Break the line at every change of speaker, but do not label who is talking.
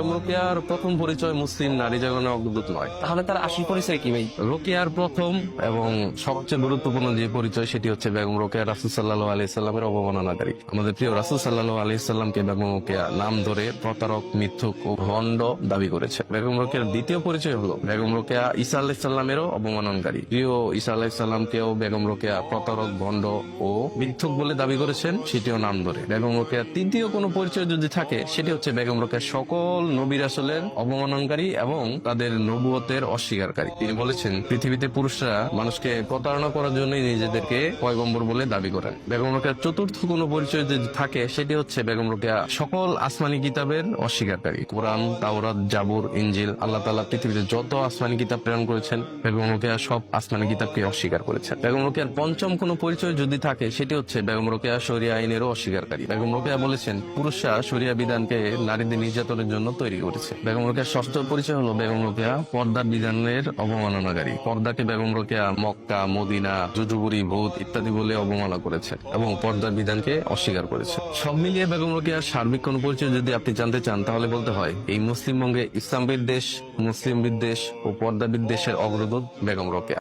বেগম রোকেয়ার প্রথম পরিচয় মুসলিম নারী জাগরণের অগ্রদূত নয়।
তাহলে তার আসল পরিচয় কি ভাই?
রোকেয়ার প্রথম এবং সবচেয়ে গুরুত্বপূর্ণ যে পরিচয় সেটি হচ্ছে বেগম রোকেয়া রাসুল সাল্লাহ আলাইসাল্লামের অবমাননাকারী। আমাদের প্রিয় রাসুল সাল্লাহ আলাইসাল্লামকে বেগম রোকেয়া নাম ধরে প্রতারক মিথ্যুক ও ভণ্ড দাবি করেছে। বেগম রোকেয়ার দ্বিতীয় পরিচয় হলো বেগম রোকেয়া ঈসা আলাইসাল্লামেরও অবমাননকারী। প্রিয় ঈসা আলাইসাল্লামকেও বেগম রোকেয়া প্রতারক ভণ্ড ও মিথ্যুক বলে দাবি করেছেন সেটিও নাম ধরে। বেগম রোকেয়ার তৃতীয় কোনো পরিচয় যদি থাকে সেটি হচ্ছে বেগম রোকেয়া সকল নবী রাসুলের অবমাননকারী এবং তাদের নবুয়তের অস্বীকারী তিনি বলেছেন, পৃথিবীতে পুরুষরা মানুষকে প্রতারণা করার জন্যই নিজেদেরকে পয়গম্বর বলে দাবি করেন। বেগম রোকেয়ার চতুর্থ কোনো পরিচয় যদি থাকে, সেটি হচ্ছে বেগম রোকেয়া সকল আসমানি কিতাবের অস্বীকারী কোরআন, তাওরাত, জাবুর ইঞ্জিল আল্লাহ তাআলা পৃথিবীতে যত আসমানি কিতাব প্রেরণ করেছেন, বেগম রোকেয়া সব আসমানি কিতাবকে অস্বীকার করেছেন। বেগম রোকেয়ার পঞ্চম কোনো পরিচয় যদি থাকে, সেটি হচ্ছে বেগম রোকেয়া শরিয়া আইনেরও অস্বীকারী বেগম রোকেয়া বলেছেন, পুরুষরা শরিয়া বিধানকে নারীদের নির্যাতনের জন্য তৈরি করেছে। বেগম রোকেয়ার ষষ্ঠ পরিচয় হলো বেগম রোকেয়া পর্দার বিধানের অবমাননাকারী। পর্দাকে বেগম রোকেয়া মক্কা, মদিনা জুজুবুরি ভূত ইত্যাদি বলে অবমাননা করেছে এবং পর্দার বিধানকে অস্বীকার করেছে। সব মিলিয়ে বেগম রোকেয়ার সার্বিক কোন পরিচয় যদি আপনি জানতে চান, তাহলে বলতে হয়, এই মুসলিম বঙ্গে ইসলাম বিদ্বেষ মুসলিম বিদ্বেষ ও পর্দা বিদ্বেষের অগ্রদূত বেগম রোকেয়া।